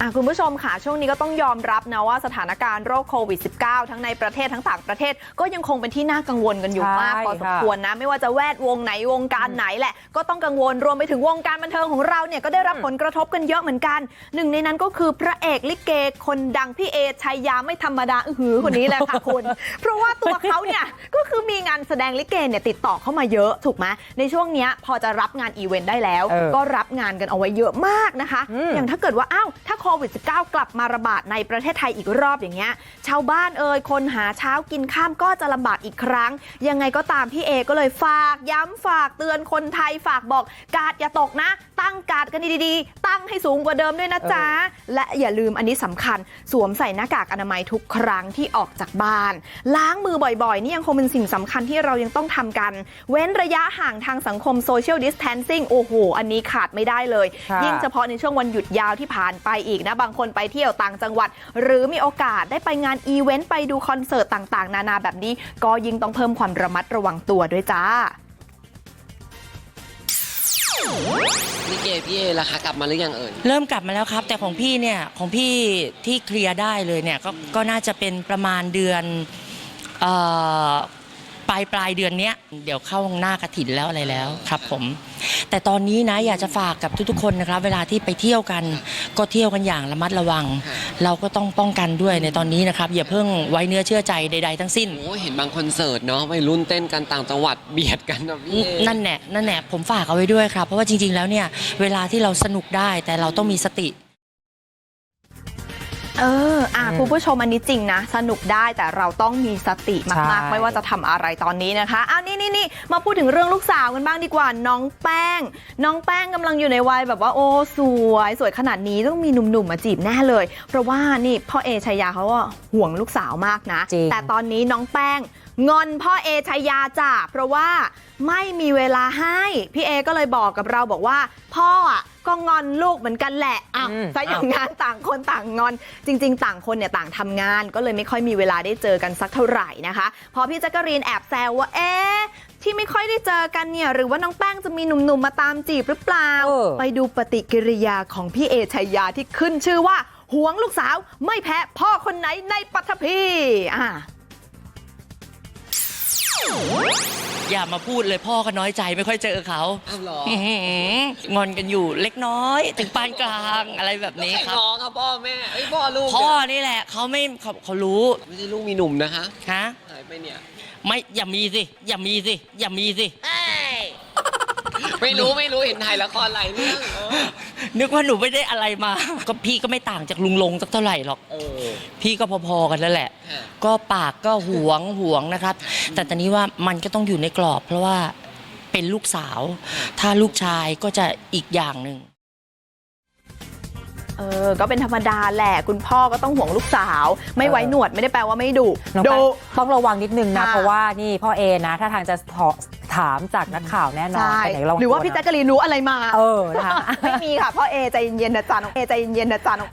อะคุณผู้ชมค่ะ ช่วงนี้ก็ต้องยอมรับนะว่าสถานการณ์โรคโควิด -19 ทั้งในประเทศทั้งต่างประเทศ ก็ยังคงเป็นที่น่ากังวลกันอยู่ใช่มากพอสมค่ะควรนะ ไม่ว่าจะแวดวงไหนวงการไหนแหละ ก็ต้องกังวลรวมไปถึงวงการบันเทิงของเราเนี่ยก็ได้รับผลกระทบกันเยอะเหมือนกัน หนึ่งในนั้นก็คือพระเอกลิเกคนดังพี่เอชัยยาไม่ธรรมดาอือหือคนนี้แหละค่ะคุณ เพราะว่าตัวเขาเนี่ยก็คือมีงานแสดงลิเกเนี่ยติดต่อเข้ามาเยอะถูกไหมในช่วงเนี้ยพอจะรับงานอีเวนต์ได้แล้วเออก็รับงานกันเอาไว้เยอะมากนะคะอืมอย่างถ้าเกิดว่าอ้าวถ้าโควิด -19 กลับมาระบาดในประเทศไทยอีกรอบอย่างเงี้ยชาวบ้านเอ่ยคนหาเช้ากินข้ามก็จะลำบากอีกครั้ง ยังไงก็ตามพี่เอก็เลยฝากย้ำฝากเตือนคนไทยฝากบอกกาดอย่าตกนะ ตั้งกาดกันดีๆ ตั้งให้สูงกว่าเดิมด้วยนะจ๊ะ และอย่าลืมอันนี้สำคัญ สวมใส่หน้ากากอนามัยทุกครั้งที่ออกจากบ้าน ล้างมือบ่อยๆ นี่ยังคงเป็นสิ่งสำคัญที่เรายังต้องทำกัน เว้นระยะห่างทางสังคมโซเชียลดิส a ทนซิ่งโอ้โห อันนี้ขาดไม่ได้เลยค่ะยิ่งเฉพาะในช่วงวันหยุดยาวที่ผ่านไปอีกนะบางคนไปเที่ยวต่างจังหวัด หรือมีโอกาสได้ไปงานอีเวนต์ไปดูคอนเสิร์ตต่างๆ นานาแบบนี้ ก็ยิ่งต้องเพิ่มความระมัดระวังตัวด้วยจ้าลิเกพี่เอล่ะคะกลับมาหรือยังเอ่ยเริ่มกลับมาแล้วครับ แต่ของพี่เนี่ยของพี่ที่เคลียร์ได้เลยเนี่ยก็ก็น่าจะเป็นประมาณเดือนเอ่อ ปลายปลายเดือนเนี้ยเดี๋ยวเข้าหน้ากระถินแล้วอะไรแล้วครับผม แต่ตอนนี้นะอยากจะฝากกับทุกๆคนนะครับ เวลาที่ไปเที่ยวกัน ก็เที่ยวกันอย่างระมัดระวังค่ะเราก็ต้องป้องกันด้วยในตอนนี้นะครับ อย่าเพิ่งไว้เนื้อเชื่อใจใด ๆ ทั้งสิ้น โอ้เห็นบางคอนเสิร์ตเนาะวัยรุ่นเต้นกันต่างจังหวัดเบียดกันนะพี่เอนั่นแหละนั่นแหละผมฝากเอาไว้ด้วยครับ เพราะว่าจริง ๆ แล้วเนี่ยเวลาที่เราสนุกได้แต่เราต้องมีสติ เอออะอืมคุณผู้ชมอันนี้จริงนะ สนุกได้แต่เราต้องมีสติมากใช่ๆไม่ว่าจะทำอะไรตอนนี้นะคะอ้าวนี่นี่นี่มาพูดถึงเรื่องลูกสาวกันบ้างดีกว่า น้องแป้ง น้องแป้งกำลังอยู่ในวัยแบบว่าโอ้สวยสวยขนาดนี้ต้องมีหนุ่มๆมาจีบแน่เลย เพราะว่านี่พ่อเอชายาเขาว่าห่วงลูกสาวมากนะจริงแต่ตอนนี้น้องแป้งงอนพ่อเอชายาจ้ะเพราะว่าไม่มีเวลาให้ พี่เอก็เลยบอกกับเราบอกว่า พ่ออะ ก็งอนลูกเหมือนกันแหละอ้าวอืม ซะอย่างงานต่างคนต่างงอน จริง ๆ ต่างคนเนี่ยต่างทำงานก็เลยไม่ค่อยมีเวลาได้เจอกันสักเท่าไหร่นะคะพอพี่แจ๊กกะรีนแอบแซวว่าเอ๊ะที่ไม่ค่อยได้เจอกันเนี่ยหรือว่าน้องแป้งจะมีหนุ่มๆมาตามจีบหรือเปล่า เออ ไปดูปฏิกิริยาของพี่เอชัยยาที่ขึ้นชื่อว่าหวงลูกสาวไม่แพ้พ่อคนไหนในปัทภีอ่า อย่ามาพูดเลยพ่อก็น้อยใจไม่ค่อยเจอเขาอ้าวเหรออื้อหืองอนกันอยู่เล็กน้อย ถึงปานกลางอะไรแบบนี้ใครครับ ง้อครับพ่อแม่เอ้ยพ่อลูกพ่อเนี่ยนี่แหละเขาไม่เขาเขารู้ไม่ใช่ลูกมีหนุ่มนะคะ ฮะหายไปเนี่ย ไม่อย่ามีสิอย่ามีสิอย่ามีสิ ไม่รู้ไม่รู้เห็นถ่ายละครหลายเรื่องเออ นึกว่าหนูไม่ได้อะไรมา ก็พี่ก็ไม่ต่างจากลุงลงสักเท่าไหร่หรอก เออ พี่ก็พอๆกันแล้วแหละ ค่ะ ก็ปากก็หวงหวงนะครับ แต่ตอนนี้ว่ามันก็ต้องอยู่ในกรอบ เพราะว่าเป็นลูกสาว ถ้าลูกชายก็จะอีกอย่างหนึ่ง เออ ก็เป็นธรรมดาแหละ คุณพ่อก็ต้องห่วงลูกสาว ไม่ไว้หนวดไม่ได้แปลว่าไม่ดุน้องดุ แป้งต้องระวังนิดนึงนะ ค่ะเพราะว่านี่พ่อเอนะ ถ้าทางจะถอ ถามจากนักข่าวแน่นอนใช่ไปไหนระวังหรือว่าตัพี่นะแจ๊กกะรีนรู้อะไรมา เออนะคะ ไม่มีค่ะพ่อเอใจเย็นๆนะจ๊ะน้องเอใจเย็นๆนะจ๊ะน้องแป้ง